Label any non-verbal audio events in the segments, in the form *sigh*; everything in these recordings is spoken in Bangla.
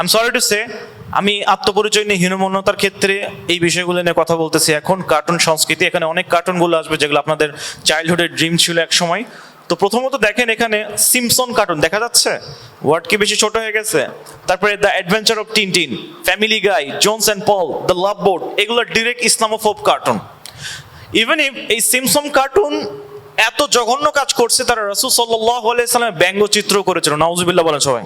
আম সরি টু সে আমি আত্মপরিচয় নিয়ে হীনমন্যতার ক্ষেত্রে এই বিষয়গুলো নিয়ে কথা বলতেছি এখন। কার্টুন সংস্কৃতি, এখানে অনেক কার্টুনগুলো আসবে যেগুলো আপনাদের চাইল্ডহুডের ড্রিম ছিল এক সময়। তো প্রথমত দেখেন এখানে সিমসন কার্টুন দেখা যাচ্ছে? ওয়ার্ড কি বেশি ছোট হয়ে গেছে? তারপরে the adventure of Tintin Family Guy Jones and Paul the love board এগুলো ডিরেক্ট ইসলামোফোব কার্টুন ইভেন এই সিমসন কার্টুন এত জঘন্য কাজ করছে, তারা রসুল সাল্লাহ আলাইসালামের ব্যঙ্গচিত্র করেছিল। নাউজুবিল্লাহ বলেন সবাই।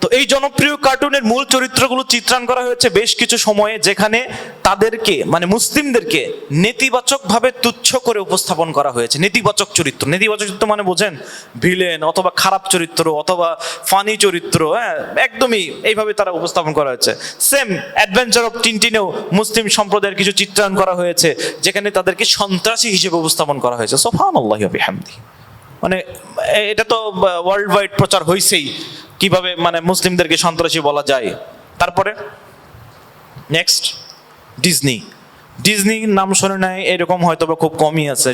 তো এই জনপ্রিয় কার্টুনের মূল চরিত্রগুলো চিত্রায়ন করা হয়েছে বেশ কিছু সময়ে যেখানে তাদেরকে মানে মুসলিমদেরকে নেতিবাচকভাবে তুচ্ছ করে উপস্থাপন করা হয়েছে। নেতিবাচক চরিত্র। নেতিবাচক চরিত্র মানে বোঝেন ভিলেন অথবা খারাপ চরিত্র অথবা ফানি চরিত্র হ্যাঁ একদমই এইভাবে তারা উপস্থাপন করা হয়েছে। সেম অ্যাডভেঞ্চার অফ টিনটিনেও মুসলিম সম্প্রদায়ের কিছু চিত্রায়ন করা হয়েছে, যেখানে তাদেরকে সন্ত্রাসী হিসেবে উপস্থাপন করা হয়েছে। সোফান আল্লাহ হামদি মানে এটা তো ওয়ার্ল্ড ওয়াইড প্রচার হয়েছেই কীভাবে মানে মুসলিমদেরকে সন্ত্রাসী বলা যায়? তারপরে নেক্সট ডিজনি ডিজনির নাম শুনে নাই, এরকম হয়তো বা খুব কমই আছে।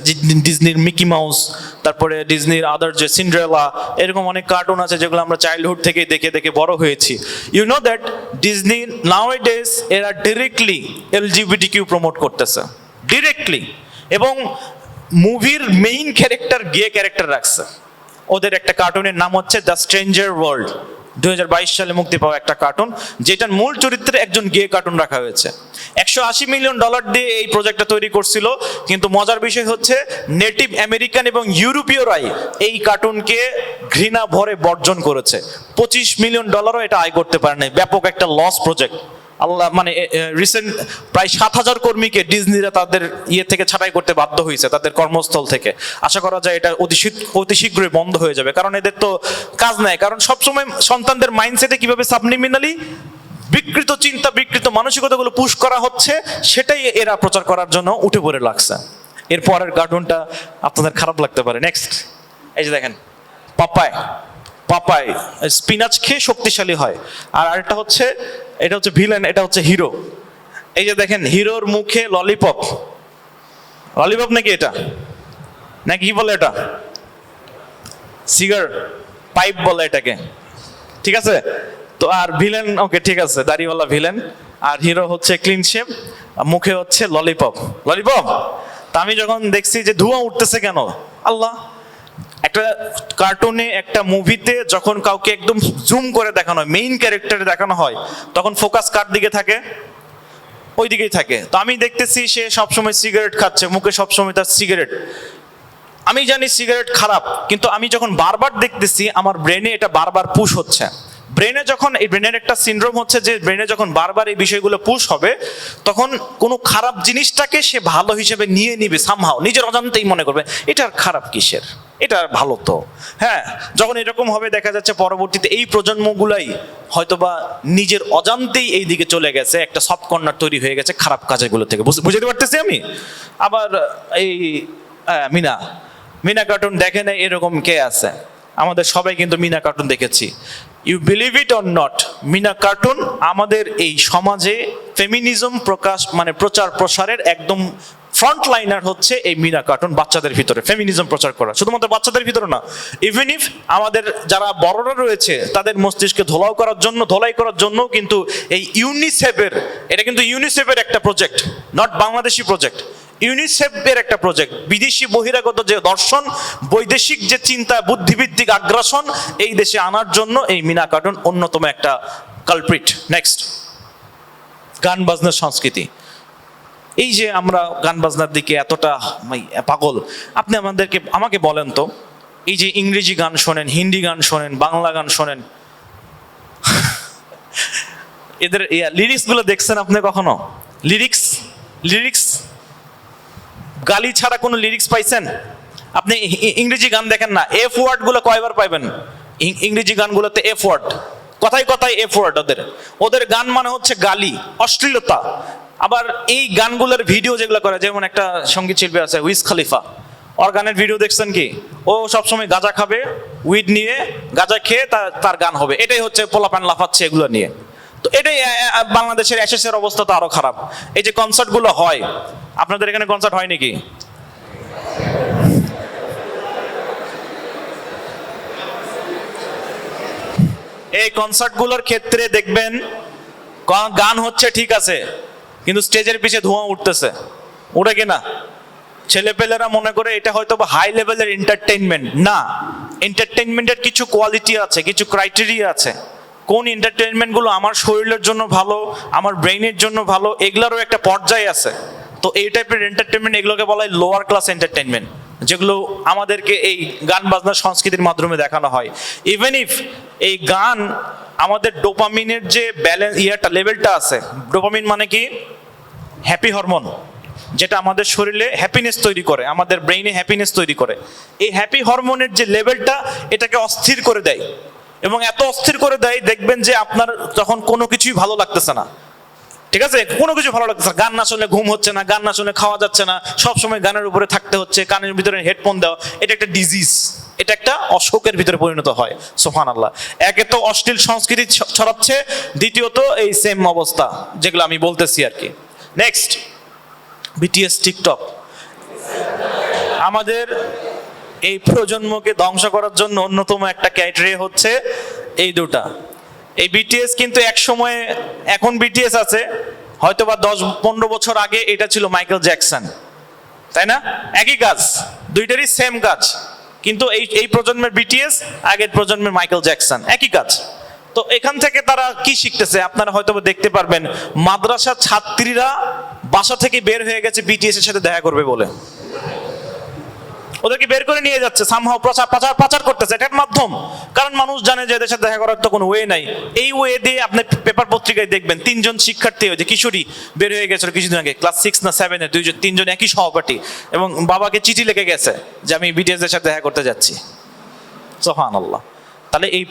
ডিজনির মিকি মাউস তারপরে ডিজনির আদার যে সিন্ড্রেলা এরকম অনেক কার্টুন আছে যেগুলো আমরা চাইল্ডহুড থেকে দেখে দেখে বড় হয়েছি। You know that Disney nowadays এরা ডিরেক্টলি এলজিবিটি কিউ প্রমোট করতেছে। ডিরেক্টলি এবং মুভির মেইন ক্যারেক্টার গে ক্যারেক্টার রাখছে। ওদের একটা কার্টুনের নাম হচ্ছে দ্য স্ট্রেঞ্জার ওয়ার্ল্ড দু হাজার বাইশ সালে মুক্তি পাওয়া একটা কার্টুন যেটার মূল চরিত্রে একজন গে কার্টুন রাখা হয়েছে। একশো আশি মিলিয়ন ডলার দিয়ে এই প্রজেক্টটা তৈরি করছিল, কিন্তু মজার বিষয় হচ্ছে নেটিভ আমেরিকান এবং ইউরোপীয়রাই এই কার্টুনকে ঘৃণা ভরে বর্জন করেছে। পঁচিশ মিলিয়ন ডলারও এটা আয় করতে পারে ব্যাপক একটা লস প্রজেক্ট আল্লাহ মানে রিসেন্ট প্রায় সাত হাজার কর্মীকে ডিজনিরা তাদের ইয়ে থেকে ছাঁটাই করতে বাধ্য হয়েছে, তাদের কর্মস্থল থেকে। আশা করা যায় এটা অতি অতি শীঘ্রই বন্ধ হয়ে যাবে, কারণ এদের তো কাজ নাই। কারণ সবসময় সন্তানদের মাইন্ডসেটে কীভাবে সাবলিমিনালি বিকৃত চিন্তা, বিকৃত মানসিকতাগুলো পুশ করা হচ্ছে, সেটাই এরা প্রচার করার জন্য উঠে পড়ে লাগছে। এর পরের কার্টুনটা আপনাদের খারাপ লাগতে পারে। নেক্সট এই যে দেখেন পাপায় পাপায়। স্পিনাচ খেয়ে শক্তিশালী হয়। আর আরেকটা হচ্ছে, এটা হচ্ছে ভিলেন এটা হচ্ছে হিরো এই যে দেখেন হিরোর মুখে ললিপপ ললিপপ নাকি এটা? নাকি কি বলে এটা? সিগার পাইপ বলে এটাকে। ঠিক আছে? তো আর ভিলেন ওকে ঠিক আছে, দাড়িওয়ালা ভিলেন আর হিরো হচ্ছে ক্লিন শেপ মুখে হচ্ছে ললিপপ ললিপপ তা আমি যখন দেখছি যে ধোঁয়া উঠতেছে কেন? আল্লাহ। একটা কার্টুনে একটা মুভিতে যখন কাউকে একদম জুম করে দেখানো হয় মেইন ক্যারেক্টারে দেখানো হয়, তখন ফোকাস কার দিকে থাকে? ওই দিকেই থাকে। তো আমি দেখতেছি সে সবসময় সিগারেট খাচ্ছে, মুখে সবসময় তার সিগারেট আমি জানি সিগারেট খারাপ, কিন্তু আমি যখন বারবার দেখতেছি, আমার ব্রেনে এটা বারবার পুশ হচ্ছে। ব্রেনে যখন, এই ব্রেনের একটা সিনড্রোম হচ্ছে যে ব্রেনে যখন বারবার এই বিষয়গুলো পুশ হবে, তখন কোনো খারাপ জিনিসটাকে সে ভালো হিসেবে নিয়ে নিবে সামহাও নিজের অজান্তেই মনে করবে, এটা আর খারাপ কিসের? এটা ভালো তো। হ্যাঁ যখন এরকম হবে, দেখা যাচ্ছে পরবর্তীতে এই প্রজন্মগুলাই হয়তোবা নিজের অজান্তেই এই দিকে চলে গেছে, একটা কর্নার তৈরি হয়ে গেছে খারাপ কাজেগুলো থেকে। বুঝ- বুঝতে পারতেছি আমি? আবার এই মিনা। মিনা কার্টুন দেখে না এরকম কে আছে? আমাদের সবাই কিন্তু মিনা কার্টুন দেখেছি। You believe it or not Meena cartoon আমাদের এই সমাজে ফেমিনিজম প্রকাশ মানে প্রচার প্রসারের একদম ফ্রন্ট লাইনার হচ্ছে এই মিনা কার্টুন বাচ্চাদের ভিতরে ফেমিনিজম প্রচার করা। শুধুমাত্র বাচ্চাদের ভিতরে না ইভেন ইফ আমাদের যারা বড়রা রয়েছে, তাদের মস্তিষ্কে ধোলাও করার জন্য, ধোলাই করার জন্য কিন্তু এই ইউনিসেফের এটা কিন্তু ইউনিসেফের একটা প্রজেক্ট নট বাংলাদেশি প্রজেক্ট ইউনিসেফের একটা প্রজেক্ট বিদেশি বহিরাগত যে দর্শন, বৈদেশিক যে চিন্তা বুদ্ধিভিত্তিক আগ্রাসন, এই দেশে আনার জন্য এই মিনা কার্টুন অন্যতম একটা কালপ্রিট নেক্সট গান বাজনার সংস্কৃতি। এই যে আমরা গান বাজনার দিকে এতটা পাগল, আপনি আমাদেরকে, আমাকে বলেন তো, এই যে ইংরেজি গান শোনেন, হিন্দি গান শোনেন, বাংলা গান শোনেন, *laughs* এদের লিরিক্সগুলো দেখছেন আপনি কখনো? লিরিক্স লিরিক্স গালি ছাড়া কোনো লিরিক্স পাইছেন? আপনি ইংরেজি গান দেখেন না এফ ওয়ার্ডগুলো কয়বার পাইবেন? ইংরেজি গানগুলোতে এফ ওয়ার্ড, কথায় কথায় এফ ওয়ার্ড ওদের। ওদের গান মানে হচ্ছে গালি, অশ্লীলতা। আবার এই গানগুলোর ভিডিও যেগুলো করে, যেমন একটা সংগীত শিল্পী আছে, উইস খালিফা। ওর গানের ভিডিও দেখছেন কি? ও সবসময় গাঁজা খাবে উইড নিয়ে গাঁজা খেয়ে তার গান হবে। এটাই হচ্ছে পোলাপান লাফাচ্ছে এগুলো নিয়ে। তো এটাই বাংলাদেশের এসএসের অবস্থা তো আরও খারাপ। এই যে কনসার্টগুলো হয়, আপনাদের এখানে কনসার্ট হয় নাকি? এই কনসার্টগুলোর ক্ষেত্রে দেখবেন গান হচ্ছে ঠিক আছে কিন্তু স্টেজের পিছে ধোঁয়া উঠতেছে। উঠে কিনা ছেলেপেলেরা মনে করে এটা হয়তো বা হাই লেভেলের এন্টারটেইনমেন্ট না এন্টারটেইনমেন্টের কিছু কোয়ালিটি আছে, কিছু ক্রাইটেরিয়া আছে। কোন এন্টারটেইনমেন্টগুলো আমার শরীরের জন্য ভালো, আমার ব্রেইনের জন্য ভালো, এগুলোরও একটা পর্যায় আছে। তো এই টাইপের এন্টারটেনমেন্ট এগুলোকে বলা হয় লোয়ার ক্লাস এন্টারটেনমেন্ট যেগুলো আমাদেরকে এই গান বাজনা সংস্কৃতির মাধ্যমে দেখানো হয়। ইভেন ইফ এই গান আমাদের ডোপামিনের যে ব্যালেন্স ইয়ারটা লেভেলটা আছে ডোপামিন মানে কি? হ্যাপি হরমোন, যেটা আমাদের শরীরে হ্যাপিনেস তৈরি করে, আমাদের ব্রেইনে হ্যাপিনেস তৈরি করে। এই হ্যাপি হরমোনের যে লেভেলটা এটাকে অস্থির করে দেয়। এবং এত অস্থির করে দেয়, দেখবেন যে আপনার তখন কোনো কিছুই ভালো লাগতেছে না। ঠিক আছে? কোনো কিছু ভালো লাগতেছে না। গান না শুনলে ঘুম হচ্ছে না, গান না শুনলে খাওয়া যাচ্ছে না সব সময় গানের উপরে থাকতে হচ্ছে, কানের ভিতরে হেডফোন দেওয়া, এটা একটা ডিজিজ এটা একটা অসুখের ভিতরে পরিণত হয় সোফান আল্লাহ একে তো অশ্লীল সংস্কৃতি ছড়াচ্ছে, দ্বিতীয়ত এই সেম অবস্থা, যেগুলো আমি বলতেছি আর কি। নেক্সট বিটিএস টিকটক আমাদের এই প্রজন্মকে ধ্বংস করার জন্য অন্যতম একটা ক্রাইটেরিয়া হচ্ছে এই দুটা। এই বিটিএস কিন্তু এক সময়ে, এখন বিটিএস আছে হয়তো বা দশ পনেরো বছর আগে এটা ছিল মাইকেল জ্যাকসন তাই না? একই কাজ, দুইটারই সেম কাজ। কিন্তু এই এই প্রজন্মের বিটিএস আগের প্রজন্মের মাইকেল জ্যাকসন একই কাজ। তো এখান থেকে তারা কি শিখতেছে? আপনারা হয়তো দেখতে পারবেন মাদ্রাসার ছাত্রীরা বাসা থেকে বের হয়ে গেছে বিটিএস এর সাথে দেখা করবে বলে। ওদেরকে বের করে নিয়ে যাচ্ছে সামহাও প্রচার প্রচার প্রচার করতেছে। এটার মাধ্যম। কারণ মানুষ জানে যে এদের সাথে দেখা করার তো কোনো ওয়ে নাই। এই ওয়ে দিয়ে আপনি পেপার পত্রিকায় দেখবেন, তিনজন শিক্ষার্থী যে কিশোরী, বের হয়ে গেছিল কিছুদিন আগে ক্লাস সিক্স না সেভেনের দুইজন, তিনজন একই সহপাঠী। এবং বাবাকে চিঠি লিখে গেছে যে, আমি বিটিএস এর সাথে দেখা করতে যাচ্ছি। সোহান আল্লাহ তাহলে এই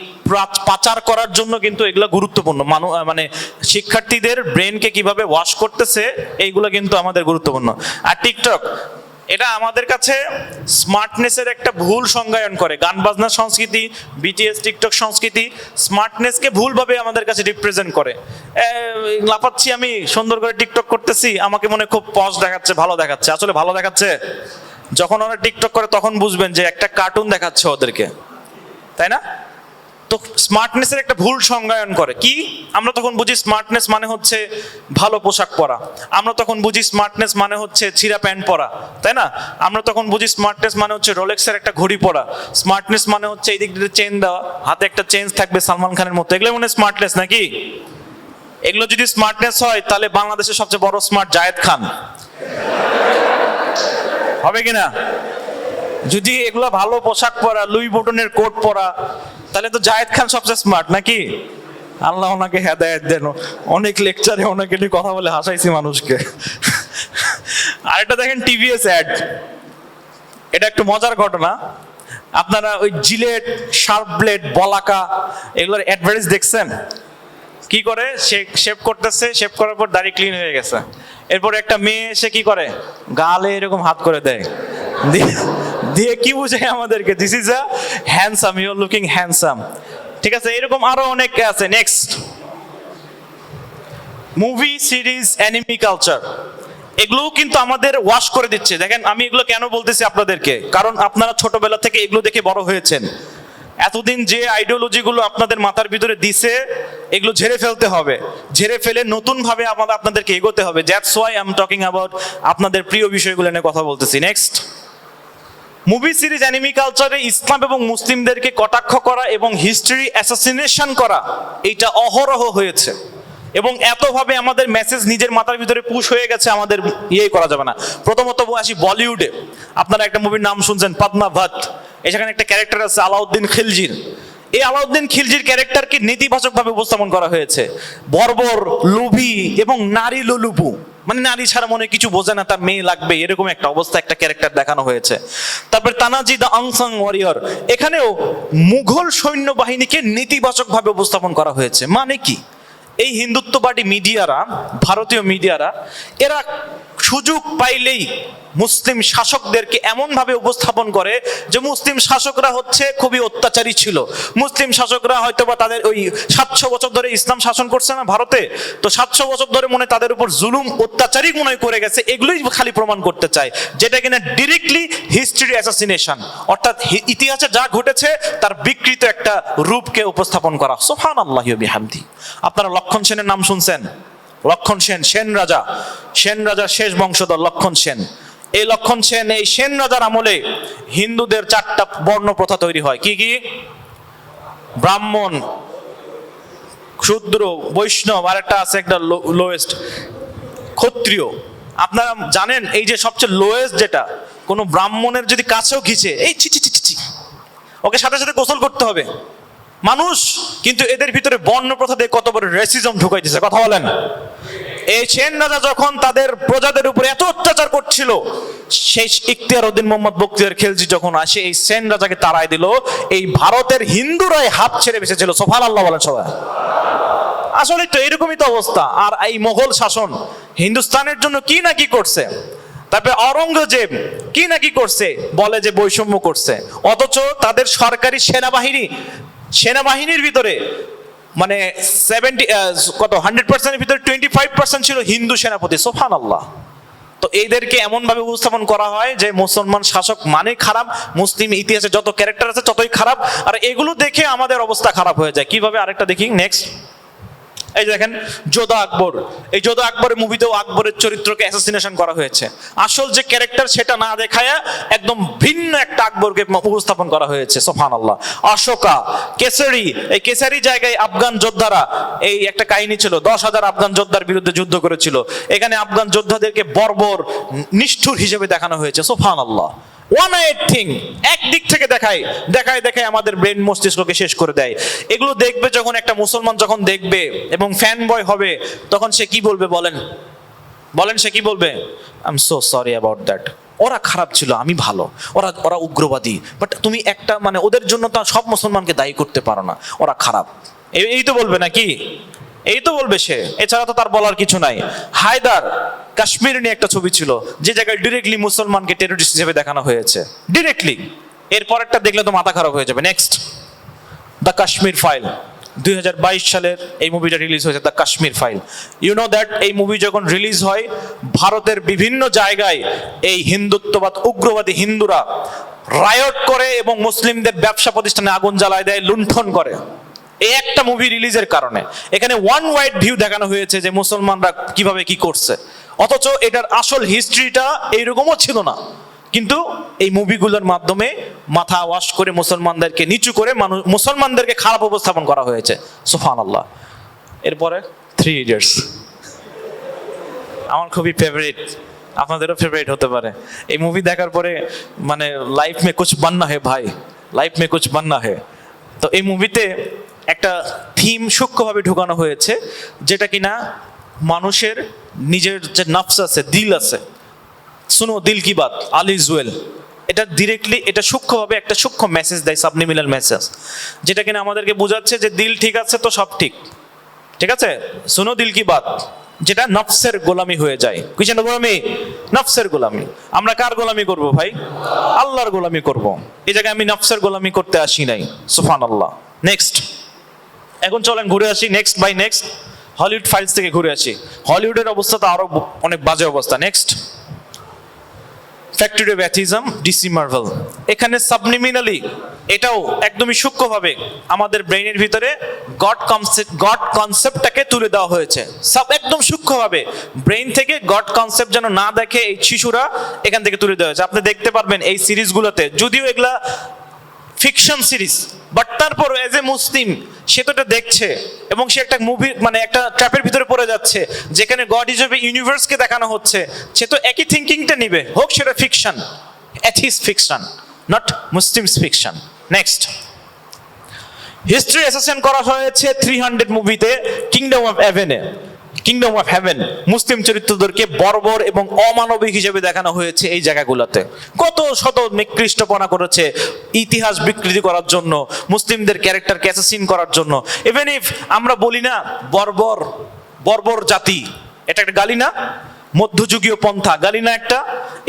পাচার করার জন্য কিন্তু এগুলো গুরুত্বপূর্ণ। মানু মানে শিক্ষার্থীদের ব্রেনকে কীভাবে ওয়াশ করতেছে, এইগুলো কিন্তু আমাদের গুরুত্বপূর্ণ। আর টিকটক, এটা আমাদের কাছে স্মার্টনেসের একটা ভুল সংজ্ঞায়ন করে। গান, বাজনা সংস্কৃতি বিটিএস টিকটক সংস্কৃতি স্মার্টনেসকে ভুলভাবে আমাদের কাছে রিপ্রেজেন্ট করে। লাফাচ্ছি আমি, সুন্দর করে টিকটক করতেছি, আমাকে মনে খুব পজ দেখাচ্ছে, ভালো দেখাচ্ছে। আসলে ভালো দেখাচ্ছে? যখন ওরা টিকটক করে তখন বুঝবেন যে একটা কার্টুন দেখাচ্ছে ওদেরকে। তাই না? তো স্মার্টনেসের একটা ভুল সংজ্ঞায়ন করে। কি? আমরা তখন বুঝি স্মার্টনেস মানে হচ্ছে ভালো পোশাক পরা। আমরা তখন বুঝি স্মার্টনেস মানে হচ্ছে ছিঁড়া প্যান্ট পরা, তাই না? আমরা তখন বুঝি স্মার্টনেস মানে হচ্ছে রোলেক্সের একটা ঘড়ি পরা। স্মার্টনেস মানে হচ্ছে এই দিক দিয়ে চেন দেওয়া, হাতে একটা চেঞ্জ থাকবে সালমান খানের মতো। এগুলো মানে স্মার্টনেস নাকি? এগুলো যদি স্মার্টনেস হয়, তাহলে বাংলাদেশের সবচেয়ে বড় স্মার্ট জায়েদ খান। হবে কিনা? যদি এগুলো ভালো পোশাক পরা, লুই বুটনের কোট পরা তাহলে তো জায়েদ খান সবচেয়ে স্মার্ট নাকি? আল্লাহ ওনাকে হেদায়ত দেন। অনেক লেকচারে ওনাকে নিয়ে কথা বলে হাসাইছি মানুষকে। আর আরেকটা দেখেন টিভিএস অ্যাড এটা একটু মজার ঘটনা। আপনারা ওই জিলেট, শার্প ব্লেড, বলাকা, এগুলোর অ্যাডভার্টাইজ দেখছেন? কি করে? সে শেভ করতেছে শেভ করার পর দাড়ি ক্লিন হয়ে গেছে। এরপর একটা মেয়ে এসে কি করে? গালে এরকম হাত করে দেয় দিয়ে- কি বুঝায় আমাদেরকে? This is a handsome you are looking handsome ঠিক আছে, এরকম আরও অনেক আছে। Next movie series anime culture এগুলোও কিন্তু আমাদের ওয়াশ করে দিচ্ছে। দেখেন, আমি এগুলো কেন বলতেছি আপনাদেরকে? কারণ আপনারা ছোটবেলা থেকে এগুলো দেখে বড় হয়েছেন। এতদিন যে আইডিওলজিগুলো আপনাদের মাথার ভিতরে দিছে, এগুলো ঝেড়ে ফেলতে হবে। ঝেড়ে ফেলে নতুন ভাবে আমাদের আপনাদেরকে এগোতে হবে। That's why I am talking about আপনাদের প্রিয় বিষয়গুলো নিয়ে কথা বলতেছি। নেক্সট মুভি সিরিজ, অ্যানিমি কালচারে ইসলাম এবং মুসলিমদেরকে কটাক্ষ করা এবং হিস্ট্রি অ্যাসাসিনেশন করা, এইটা অহরহ হয়েছে। এবং এতভাবে আমাদের মেসেজ নিজের মাথার ভিতরে পুশ হয়ে গেছে, আমাদের ইয়ে করা যাবে না। প্রথমত আসি বলিউডে। আপনারা একটা মুভির নাম শুনছেন পদ্মা ভাত এখানে একটা ক্যারেক্টার আছে, আলাউদ্দিন খিলজির। এই আলাউদ্দিন খিলজির ক্যারেক্টারকে নেতিবাচকভাবে উপস্থাপন করা হয়েছে। বর্বর, লোভী এবং নারী লুলুপু। মানে নারী ছাড়া মনে কিছু বোঝে না, তার মেয়ে লাগবে, এরকম একটা অবস্থা একটা ক্যারেক্টার দেখানো হয়েছে। তারপর তানাজি দ্য আংসাং ওয়ারিয়র এখানেও মুঘল সৈন্যবাহিনীকে নেতিবাচকভাবে উপস্থাপন করা হয়েছে। মানে কি? এই হিন্দুত্ববাদী মিডিয়ারা, ভারতীয় মিডিয়ারা, এরা সুযোগ পাইলেই মুসলিম শাসকদেরকে এমনভাবে উপস্থাপন করে যে মুসলিম শাসকরা হচ্ছে খুবই অত্যাচারী ছিল। মুসলিম শাসকরা হয়তো বা তাদের ওই সাতশো বছর ধরে ইসলাম শাসন করছে না ভারতে, তো সাতশো বছর ধরে মনে তাদের উপর জুলুম, অত্যাচারী মনে করে গেছে, এগুলোই খালি প্রমাণ করতে চায় যেটা কিনা ডিরেক্টলি হিস্ট্রি অ্যাসাসিনেশন অর্থাৎ ইতিহাসে যা ঘটেছে তার বিকৃত একটা রূপকে উপস্থাপন করা। সোফান আল্লাহ বিহামদি। আপনারা লক্ষণ সেনের নাম শুনছেন? লক্ষণ সেন সেন রাজা। সেন রাজার শেষ বংশধর লক্ষণ সেন। এই লক্ষণ সেন এই সেন রাজার আমলে হিন্দুদের চারটা বর্ণ প্রথা তৈরি হয়। কি কি? ব্রাহ্মণ ক্ষুদ্র বৈষ্ণব আর একটা আছে একটা লোয়েস্ট ক্ষত্রিয়। আপনারা জানেন এই যে সবচেয়ে লোয়েস্ট যেটা কোনো ব্রাহ্মণের যদি কাছেও খিচে এই ছি ছি ছি, ছি ওকে সাথে সাথে গোসল করতে হবে। মানুষ কিন্তু এদের ভিতরে বর্ণ প্রথা দিয়ে কত বড় রেসিজম ঢুকাই দিছে কথা বলেন। এই সেন রাজা যখন তাদের প্রজাদের উপরে এত অত্যাচার করছিল সেই ইখতিয়ার উদ্দিন মোহাম্মদ বক্তিয়ার খেলজি যখন আসে, এই সেন রাজাকে তাড়াই দিল, এই ভারতের হিন্দুরাই হাত ছেড়ে বেঁচেছিল। সোফাল আল্লাহ বলেন সবাই। আসলে তো এরকমই তো অবস্থা। আর এই মোগল শাসন হিন্দুস্তানের জন্য কি না কি করছে? তারপরে অরঙ্গজেব কি না কি করছে? বলে যে বৈষম্য করছে। অথচ তাদের সরকারি সেনাবাহিনী সেনাবাহিনীর ভিতরে মানে সেভেন্টি কত হান্ড্রেড পার্সেন্টের ভিতরে টোয়েন্টি ফাইভ পার্সেন্ট ছিল হিন্দু সেনাপতি সোফান আল্লাহ তো এদেরকে এমনভাবে উপস্থাপন করা হয় যে মুসলমান শাসক মানে খারাপ, মুসলিম ইতিহাসে যত ক্যারেক্টার আছে ততই খারাপ, আর এগুলো দেখে আমাদের অবস্থা খারাপ হয়ে যায়। কীভাবে আরেকটা দেখি নেক্সট এই দেখেন যোধা আকবর। এই যোধা আকবরের মুভিতেও আকবরের চরিত্রকে অ্যাসাসিনেশন করা হয়েছে। আসল যে ক্যারেক্টার সেটা না দেখায়া একদম ভিন্ন একটা আকবরকে উপস্থাপন করা হয়েছে সোফান আল্লাহ অশোকা কেসারি, এই কেসারি জায়গায় আফগান যোদ্ধারা, এই একটা কাহিনী ছিল, দশ হাজার আফগান যোদ্ধার বিরুদ্ধে যুদ্ধ করেছিল। এখানে আফগান যোদ্ধাদেরকে বর্বর, নিষ্ঠুর হিসেবে দেখানো হয়েছে সোফান আল্লাহ ওয়ান এইট থিং একদিক থেকে দেখায় দেখায় দেখায় আমাদের ব্রেন মস্তিষ্ককে শেষ করে দেয়। এগুলো দেখবে যখন একটা মুসলমান যখন দেখবে, এবং ফ্যান বয় হবে, তখন সে কি বলবে বলেন? বলেন সে কি বলবে? I am so sorry about that ওরা খারাপ ছিল, আমি ভালো। ওরা ওরা উগ্রবাদী। বাট তুমি একটা মানে ওদের জন্য তো সব মুসলমানকে দায়ী করতে পারো না। ওরা খারাপ। এই তো বলবে নাকি? এই তো বলবে সে। এছাড়া তো তার বলার কিছু নাই। হায়দার, কাশ্মীর নিয়ে একটা ছবি ছিল, যে জায়গায় ডিরেক্টলি মুসলমানকে টেরোরিস্ট হিসেবে দেখানো হয়েছে। ডিরেক্টলি এরপরেরটা দেখলে তো মাথা খারাপ হয়ে যাবে। নেক্সট দ্য কাশ্মীর ফাইল দু হাজার বাইশ সালের এই মুভিটা রিলিজ হয়েছে, the Kashmir file. You know that এই মুভি যখন রিলিজ হয়, ভারতের বিভিন্ন জায়গায় এই হিন্দুত্ববাদ, উগ্রবাদী হিন্দুরা রায়ট করে এবং মুসলিমদের ব্যবসা প্রতিষ্ঠানে আগুন জ্বালায় দেয়, লুণ্ঠন করে। এই একটা মুভি রিলিজের কারণে। এখানে ওয়ান ওয়াইড ভিউ দেখানো হয়েছে যে মুসলমানরা কীভাবে কি করছে। অথচ এটার আসল হিস্ট্রিটা এইরকমও ছিল না। কিন্তু এই মুভিগুলোর মাধ্যমে মাথা ওয়াশ করে মুসলমানদেরকে, নিচু করে মানুষ মুসলমানদেরকে খারাপ উপস্থাপন করা হয়েছে। সুফান আল্লাহ এরপরে থ্রি ইডিয়টস আমার খুবই ফেভারিট আপনাদেরও ফেভারিট হতে পারে। এই মুভি দেখার পরে মানে লাইফ মে কুছ বান্না হে ভাই? লাইফ মে কুছ বান্না হে। তো এই মুভিতে একটা থিম সূক্ষ্মভাবে ঢুকানো হয়েছে, যেটা কিনা মানুষের নিজের যে নফস আছে, দিল আছে শুনো, দিল কি বাত? আলি জুয়েল এটা ডিরেক্টলি এটা সূক্ষ্মভাবে একটা সূক্ষ্ম মেসেজ দেয় সাবনিমিনাল মেসেজ যেটা কিনা আমাদেরকে বোঝাচ্ছে যে দিল ঠিক আছে তো সব ঠিক। ঠিক আছে? শুনো, দিল কি বাত? যেটা নফসের গোলামি হয়ে যায়। কিসের গোলামি? নফসের গোলামি। আমরা কার গোলামি করব ভাই? আল্লাহর গোলামি করব। এই জায়গায় আমি নফসের গোলামি করতে আসি নাই। সুফান আল্লাহ নেক্সট এখন চলেন ঘুরে আসি। Next by next Hollywood files থেকে ঘুরে আসি। হলিউডের অবস্থা তো আরও অনেক বাজে অবস্থা। Next factory of atheism DC Marvel এখানে সাবনিমিনালি এটাও একদমই সূক্ষ্মভাবে আমাদের ব্রেইনের ভিতরে গড কনসেপ্ট গড কনসেপ্টটাকে তুলে দেওয়া হয়েছে। সব একদম সূক্ষ্মভাবে ব্রেইন থেকে গড কনসেপ্ট যেন না দেখে এই শিশুরা এখান থেকে তুলে দেওয়া হয়েছে। আপনি দেখতে পারবেন এই সিরিজগুলোতে যদিও এগুলা ফিকশন সিরিজ বাট তারপর এজ এ মুসলিম সে তো এটা দেখছে এবং সে একটা মুভি মানে একটা ট্র্যাপের ভিতরে পড়ে যাচ্ছে, যেখানে গড হিসেবে ইউনিভার্সকে দেখানো হচ্ছে। সে তো একই থিঙ্কিংটা নিবে। হোক, সেটা fiction atheist fiction not Muslims fiction next history অ্যাসেসন করা হয়েছে থ্রি হান্ড্রেড মুভিতে কিংডম অফ হেভেনে কিংডম অফ হেভেন মুসলিম চরিত্রদেরকে বর্বর এবং অমানবিক হিসেবে দেখানো হয়েছে এই জায়গাগুলোতে। কত শত নিকৃষ্টপনা করেছে ইতিহাস বিকৃতি করার জন্য, মুসলিমদের ক্যারেক্টার ক্যাসাসিন করার জন্য। ইভেন ইফ আমরা বলি না বর্বর বর্বর জাতি, এটা একটা গালি না? মধ্যযুগীয় পন্থা গালিনা একটা?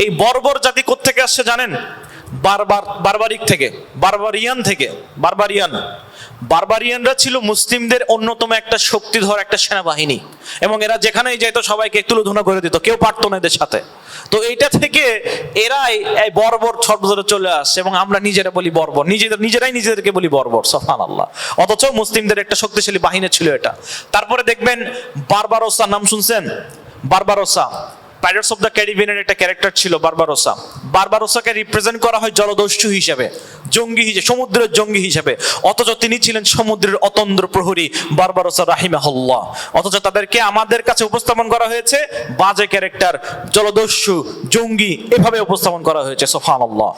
এই বর্বর জাতি কোত্থেকে আসছে জানেন? বারবার, বারবারিক থেকে, বারবারিয়ান থেকে, বারবারিয়ান। বারবারিয়ানরা ছিল মুসলিমদের অন্যতম একটা শক্তিধর একটা সেনাবাহিনী। এবং এরা যেখানেই যেত সবাইকে তুলোধনা করে দিত, কেউ পারত না এদের সাথে। তো এইটা থেকে এরাই এই বর্বর ছড়বছরে চলে আসছে, এবং আমরা নিজেরা বলি বর্বর। নিজেদের নিজেরাই নিজেদেরকে বলি বর্বর সফান আল্লাহ অথচ মুসলিমদের একটা শক্তিশালী বাহিনী ছিল এটা। তারপরে দেখবেন বারবারোসা, নাম শুনছেন? বারবারোসা। পাইরেটস অফ দ্য ক্যারিবিয়ানের একটা ক্যারেক্টার ছিল বারবারোসা বারবারোসাকে রিপ্রেজেন্ট করা হয় জলদস্যু হিসেবে, জঙ্গি হিসেবে, সমুদ্রের জঙ্গি হিসেবে। অথচ তিনি ছিলেন সমুদ্রের অতন্দ্র প্রহরী বারবারোসা রাহিমাহুল্লাহ। অথচ তাদেরকে আমাদের কাছে উপস্থাপন করা হয়েছে বাজে ক্যারেক্টার জলদস্যু, জঙ্গি, এভাবে উপস্থাপন করা হয়েছে সোফান